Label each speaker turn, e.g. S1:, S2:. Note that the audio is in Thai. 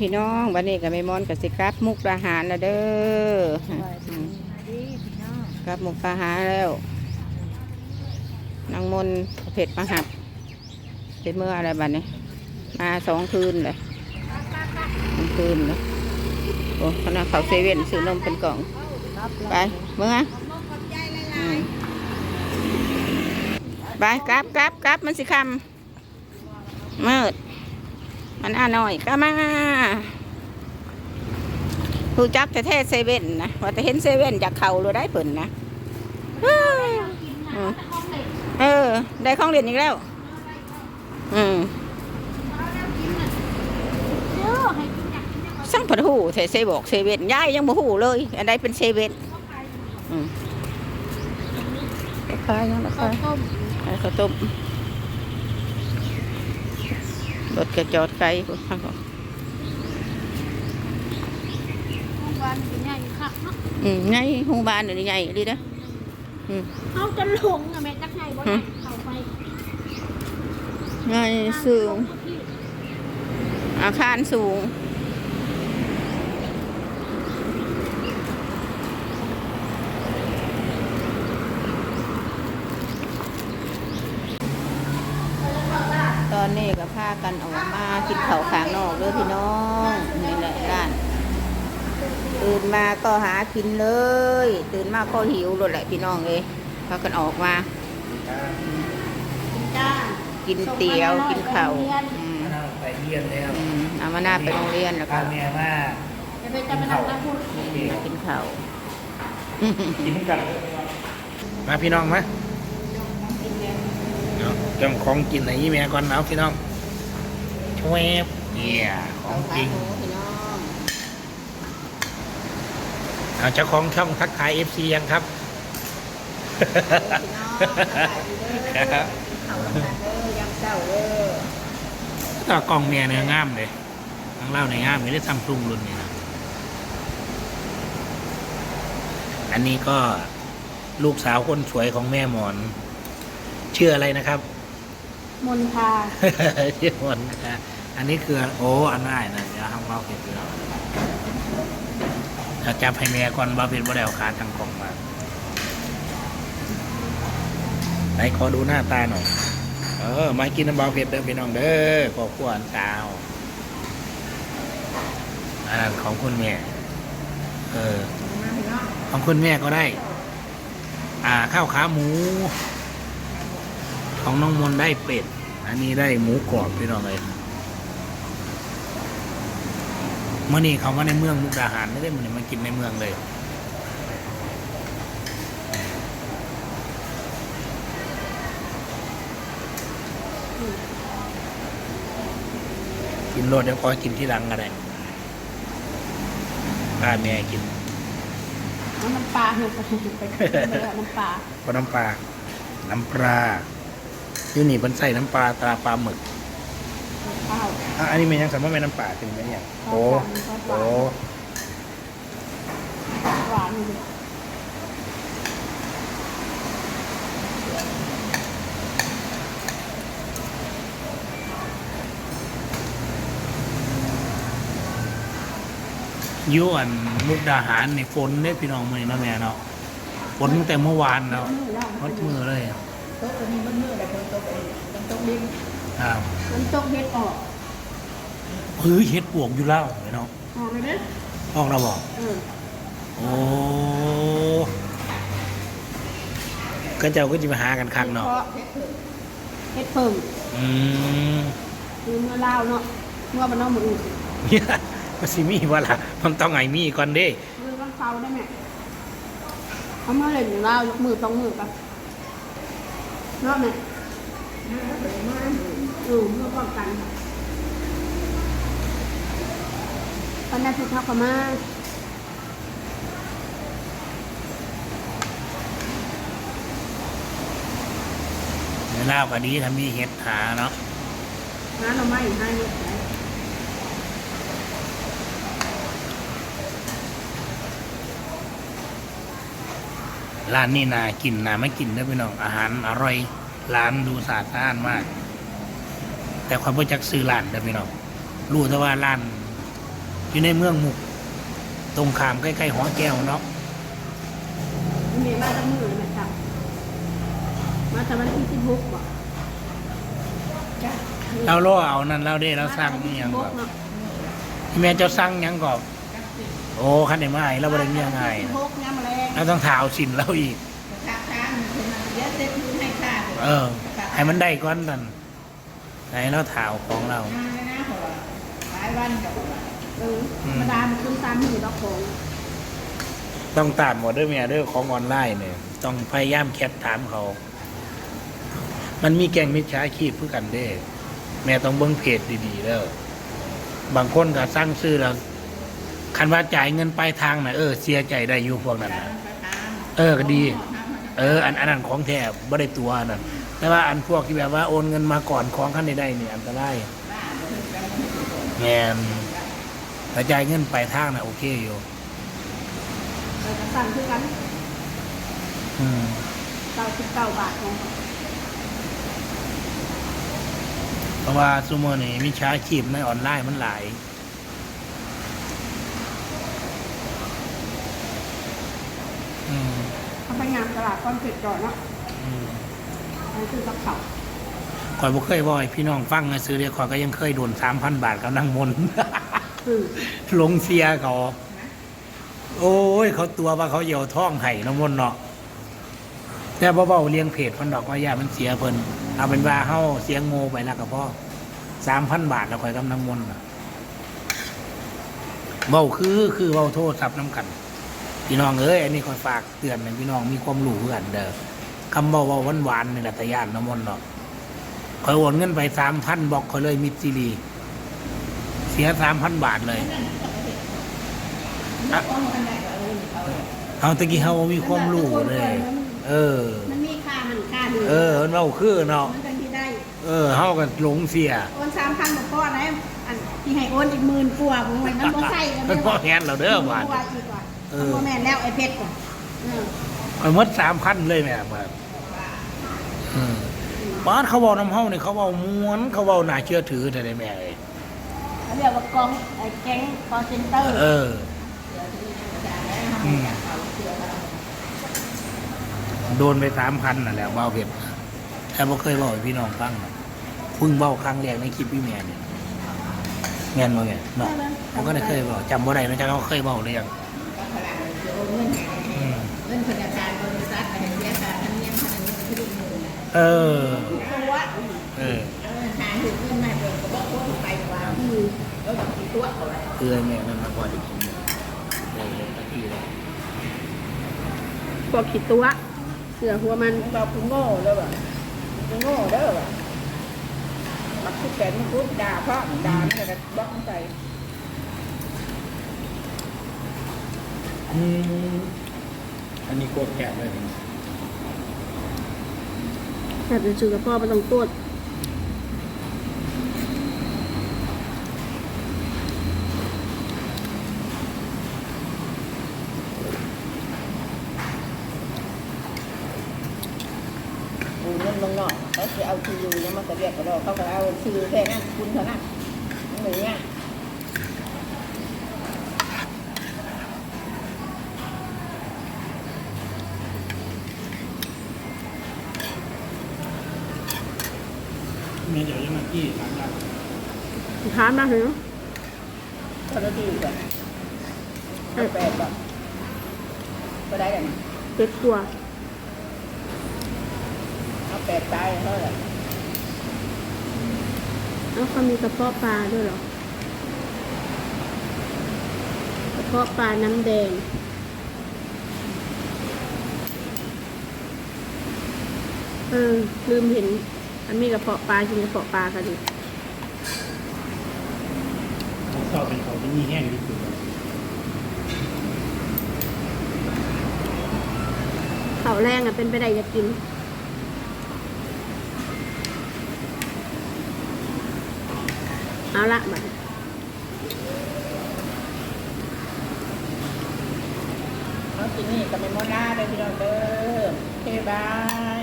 S1: พี่น้องวันนี้กับแม่มอนกับสิกลับมุกดาหารแล้วเด้ออืมกลับมุกดาหารแล้วนางมนต์เผ็ดมาหับเป็นเมื่ออะไรบ้านี้มาสองคืนเลยสองคืนเลยโอ้ขณะเขาเซเว่นซื้อนมเป็นกล่อง ไปเมื่ออืมไปกลับกลับกลับมันสิคำมืด มันอ่าหน่อยก็มาผู้จักจะเทศเซเว่นนะว่าจะเห็นเซเว่นจากเขาเลยได้เปิ่นนะเอ้ยอืมเออ ได้ของเรียนอีกแล้ว อืมสั่งผัดหูเทเซบอกเซเว่นย้ายยังบ่หูเลย อันใดเป็นเซเว่นอืมราคายังราคา
S2: ต้ม
S1: ไอ้ข้าวต้ม รถกระจอดไกลพุ่นข้างหลัง
S2: วันเป็นใหญ่ค่ะเนาะ
S1: อืมไงหงบานเดี๋ยวนี้ใหญ่ดีนะอืม
S2: เขาจะหลงอะแม่จักไงบ่ได้เข้าไป
S1: ไงสูง อาคารสูง ต อนนี้ก็พากันออกมากินข้าวขางนอกเด้อพี่น้องนี่แหละร้านตื่นมาก็หากินเลย ตื่นมาก็หิวเลยแหละพี่น้องเลยพากันออกมา
S2: จ้า
S1: กินเตี๋ยวกินข้าวอืม
S3: มาไปเรียนแล้ว
S1: อืมเอามาหน้าไปโรงเรียนแล้วก็
S3: พาแม่มา
S2: จะไปจะไปนั่งกันพูด
S1: กินข้าว
S3: กินกันมาพี่น้องมาเนาะ จำของกินไหนยี่แม่ก่อนเอาพี่น้องช่วยเนี่ยของจริง
S1: พี่น้อง
S3: เอาเจ้าของช่องทักทายเอฟซียังครับ
S1: ครับข้าวเด้อยำเจ้าเด้อ
S3: ก็กล่องเมียเนื้องามเลยทั้งเล่าในงามไม่ได้ทำปรุงรุ่นนี่นะอันนี้ก็ลูกสาวคนสวยของแม่หมอนชื่ออะไรนะครับ
S2: มนทา
S3: ชื่อหมนนะอันนี้คือโอ้อันง่ายนะเดี๋ยวทำเบาเผ็ดเดียวถ้าจับให้แม่ก่อนเบาเผ็ดบ่ได้เอาขาทางกล่องมาไหนขอดูหน้าตาหน่อยเออมากินน้ำเบาเผ็ดเด้อพี่น้องเด้อขอบคุณตาวอันนั้นของคุณแม่ เออ ของคุณแม่ก็ได้ อ่าข้าวขาหมู ของน้องมนต์ได้เป็ด อันนี้ได้หมูกรอบพี่น้องเลยเมื่อนี้เขามาในเมืองมุกดาหารไม่ได้มันมากินในเมืองเลยกินโรดเดี๋ยวพอกินที่หลังก็ได้ป้าแม่กิน
S2: เอาน้ำปลาเหือะไปไปเลยน้ำปลา
S3: ก็น้ำปลาน้ำปลา อยู่นี่เพิ่นใส่น้ำปลาตราปลาหมึก
S2: ข้าว
S3: อะอันนี้มันยังสามารถเป็นน้ำปลาถึงไหมเนี่ยโอ้โอ้
S2: หวานอยู่
S3: อยุ่อันมุกดาหารในฝนเนี่ยพี่น้องมือเนาะแม่เนาะฝนตั้งแต่เมื่อวานแล้ว
S2: มือแล้ว
S3: วัดมือเลยอะ
S2: โต๊ะตัวนี้มันมือแต่คนโต๊ะมันโต๊ะดิน
S3: อ้าว
S2: มันโต๊ะเฮ็ดออก
S3: เฮ้ยเฮ็ดปวกอยู่แล้วเนาะ
S2: ออกเลยนะ
S3: ออกเราบอก
S2: เออ
S3: โอ้ก็เจ้าก็จะมาหากันคักเนาะ
S2: เพราะเฮ็ดเพิ่ม
S3: อืม
S2: คือเมื่อเล่าเนาะเมื่อมันเอามืออื่น
S3: เนี่ยมันสิมีว่าล่ะมันต้องไงมีก่อนเด้
S2: มือวันเสาร์ได้ไหมเอามาเลยหนูเล่ายกมือต้องมือกัน รอบไหนอืมเมื่อป้องกันตอนนั้นคือเท่ากับมา
S3: ในลาวก็ดีถ้ามีเฮ็ดหาเนาะ
S2: น้าเราไม่ให้เนี่ย
S3: ร้านนี้นากินนาไม่กินได้อพี่น้องอาหารอร่อยร้านดูสะอาดสะอ้านมาก แต่ความรู้จักซื้อร้านเด้อพี่น้องรู้แต่ว่าร้าน อยู่ในเมืองมุก ตรงขามใกล้ๆหอแก้วเนาะ
S2: มีมาตั้งมือเลยครับมาแต่วันที่สิบหกบ่
S3: เราล่อเอานั่นเราได้เราสั่งอิหยังก่อนแม่เจ้าสั่งหยังก่อน โอ้คันได้มาให้เราบ่ได้เมียง่าย
S2: สิบ
S3: นะ
S2: หกงามแรง
S3: เราต้องถาเอาสินเราอีก
S4: ข้างข้างคือมันเยอะเต็มพื้นให้ข้า
S3: เออให้มันได้ก่อนนั่นให้เราถาเอาของเรา
S4: มาเลยนะหัวหลายวันกับ
S2: เออธรรมดามันขึ้นตามมือดอกของ
S3: ต้องตามหมดเด้วยแม่เด้วยของออนไลน์เนี่ยต้องพยายามแคปถามเขา มันมีแก๊งมิจฉาชีพเพื่อกันเด้ แม่ต้องเบิ้งเพจดีๆแล้ว บางคนก็สร้างซื้อแล้ว คันว่าจ่ายเงินปลายทางนะเออเสียใจได้อยู่พวกนั้นนะเออก็ดี เออ อันอันนั้นของแท้บ่ได้ตัวนั่นแต่ว่าอันพวกที่แบบว่าโอนเงินมาก่อนของขั้นใดๆนี่อันตรายแงนแต่จ่ายเงินปลายทางนะโอเคอยู่
S2: เราจะสั่งคือกัน
S3: อืม
S2: เก้าสิบเก้าบาทเนาะ
S3: เพราะว่าซูเมอร์นี่มิจฉาชีพในออนไลน์มันหลาย อืม
S2: เขาไปงานตลาดก้อนเผ็ดก่อนเนาะ
S3: อืม
S2: นั่นคือกับเขาว
S3: ข่อยบ่เคยบ่อยพี่น้องฟังนะซื้อเดียวข่อยก็ยังเคยโดนสามพันบาทกับนางมนต์
S2: คือ
S3: ลงเสียเขาโอ้ย เขาตัวว่าเขาเหยี่ยวท้องไห้น้ำมนต์เนาะแต่บ่เบาเลี้ยงเพจมันดอกว่าอย่ามันเสียเพิ่นเอาเป็นว่าเฮาเสียงโง่ไปแล้วก็พอสามพันบาทแล้วข่อยกำน้ำมนต์น่ะเบาคือคือเบาโทษทับน้ำกัน พี่น้องเอ้ยอันนี้ข่อยฝากเตือนให้พี่น้องมีความรู้เพื่อกันเด้อคำเบาเบาหวานหวานๆนี่แหละแต่ยานน้ำมนต์เนาะข่อยโอนเงินไปสามพันบอกข่อยเลยมิดซีรีเสียสามพันบาทเลยเอาตะกี้เฮาบ่มีความรู้เลย เออ
S2: มันมีค่าหันค่าหนึ่ง
S3: เออมันเว้าคือเนาะ
S2: มันเป็นที่ได้
S3: เออเฮาก็หลงเสีย
S2: โอนสามพันกับพ่อนะอันที่ให้โอนอีกหมื่นกว่าผมไว้มันบ่ใช่กัน
S3: มันบ่แฮนเราเด้อบาด
S2: กว่าอีกว่า
S3: เอ
S2: มัน
S3: อ
S2: บ่แม่นแล้วไอ้เพชรก่อนเออ
S3: มันหมด3,000เลยแม่บาดอืมบาดเขาเว้านํเฮานี่เขาเว้าม่วนเขาเว้าน่าเชื่อถือแต่ได้แม่เอ้ย
S2: เขาเรียกว่ากองไอ้แก๊งคอเซ็นเตอร์
S3: เอออืมโดนไป3,000นั่นแหละเว้าเผ็ดแต่บ่เคยเว้าให้พี่น้องฟังหรอกเพิ่งเว้าครั้งแรกในคลิปพี่แม่นี่แม่นบ่แม่เนาะผมก็ได้เคยบอกจำว่าไรนะจ๊ะเขาเคยบอกเลยยัง
S4: พลังจะโอน เงินให้
S3: อืม
S4: เงินธนาคารบริษัทอะไรเสียกาธรรมเนียมธรรเนียคือดีมือนะ
S3: เออ
S2: ตัว
S3: เออ
S4: ออหาหือเงินมาเบิกก็บอกว่าไปว่า
S2: อืม
S4: ก็ต้องติดตัวเขาเลย
S3: คือแม่นั่นมาก่อนจะกินเลยเลยตะกี้เลย
S2: พวกขีดตัวเสือหัวมัน
S4: บอกคุณโง่เด้อว่ะคุณโง่เด้อว่ะบักทุกแสนมันพูดด่าเพราะด่ามันก็บล็อกมันไป
S3: อืมอันนี้โคตรแก่เลย
S2: แต่เป็นสื่อกับพ่อไม่ต้องตัวจ
S4: ดูเงินลงนอกเขาจะเอาชื่ออยู่ยังมันก็เรียกก็ได้เขาก็เอาชื่อแค่นั้นคุณเท่านั้นเหมือนเนี้ย
S3: เดี๋ยวยังมากี้ถามได้
S2: ถามมาเหรอ
S4: เขาจะดีกว่าแปดก่อนก็ได้กัน
S2: เจ็ดตัว
S4: เอาแปดตายเท่าไหร่
S2: แล้วเขามีกระเพาะปลาด้วยเหรอกระเพาะปลาน้ำแดงเออลืมเห็น อันมีกระเพาะปลากินกระเพาะปลากันดิ
S3: ชอบเป็นเขาที่มีแห้งที่สุด
S2: เขาแรงอะเป็นไปได้จะกินเอาละบัด
S4: เอาที่นี่ก็ไม่มนาได้พี่น้องเด้อโอเคบาย